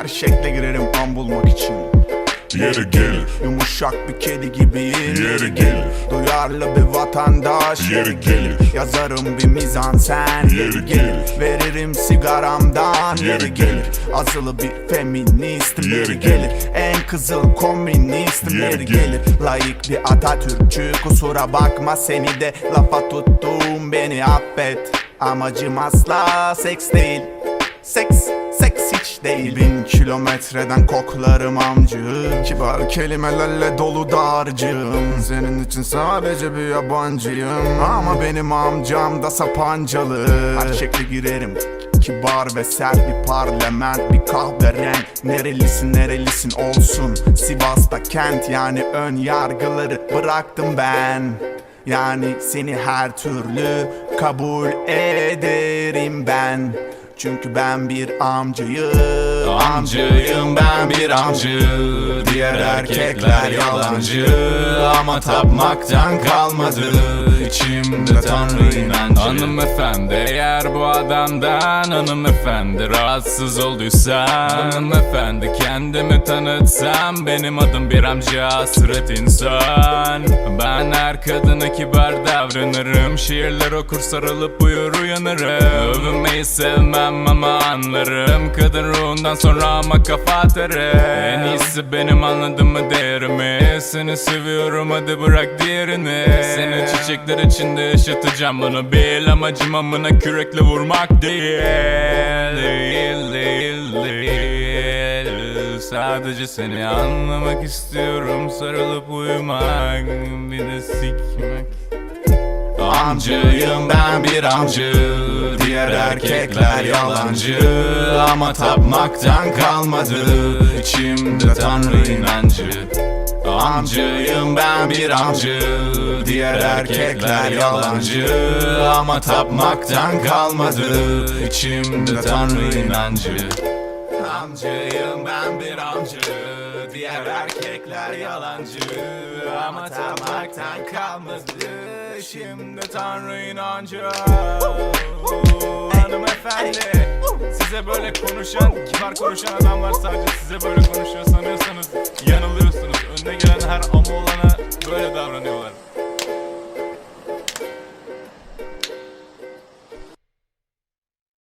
Her şekle girerim an bulmak için. Yeri gelir, Yumuşak bir kedi gibiyim. Yeri gelir. Duyarlı bir vatandaş. Yeri gelir. Yazarım bir mizansen Yeri gelir. Veririm sigaramdan. Yeri gelir. Azılı bir feministim Yeri gelir. En kızıl komünistim Yeri gelir. Layık bir Atatürkçü. Kusura bakma seni de lafa tuttum. Beni affet. Amacım asla seks değil kilometreden koklarım amcı. Kibar kelimelerle dolu dağarcığım. Senin için sadece bir yabancıyım. Ama benim amcam da sapancalı. Her şekle girerim. Kibar ve sert bir parlament Bir kahverenk. Nerelisin nerelisin olsun. Sivas'ta kent yani ön yargıları bıraktım ben. Yani seni her türlü kabul ederim ben. Çünkü ben bir amcayım Amcıyım ben bir amcı Diğer erkekler yalancı. Ama tapmaktan kalmadı içimde tanrı inancı Hanımefendi eğer bu adamdan Hanımefendi rahatsız olduysa Hanımefendi kendimi tanıtsam Benim adım bir amca hasret insan. Ben her kadına kibar davranırım Şiirler okur sarılıp uyur uyanırım. Övünmeyi sevmem ama anlarım Kadın ruhundan sonra ama kafa atarım. En iyisi benim anladın mı değerimi Seni seviyorum hadi bırak diğerini. Seni çiçekler içinde yaşatacağım. Bunu bil Amacım amına kürekle vurmak değil. Değil değil değil. Sadece seni anlamak istiyorum. Sarılıp uyumak bir de sikmek Amcıyım ben bir amcı Diğer erkekler yalancı. Ama tapmaktan kalmadı içimde tanrı inancı. Amcıyım ben bir amcı Diğer erkekler yalancı. Ama tapmaktan kalmadı içimde tanrı inancı. Amcıyım ben bir amcı Diğer erkekler yalancı Ama tapmaktan kalmadı. Şimdi tanrı inancı. Hanımefendi Size böyle konuşan, kibar konuşan adamlar sadece size böyle konuşuyor sanıyorsanız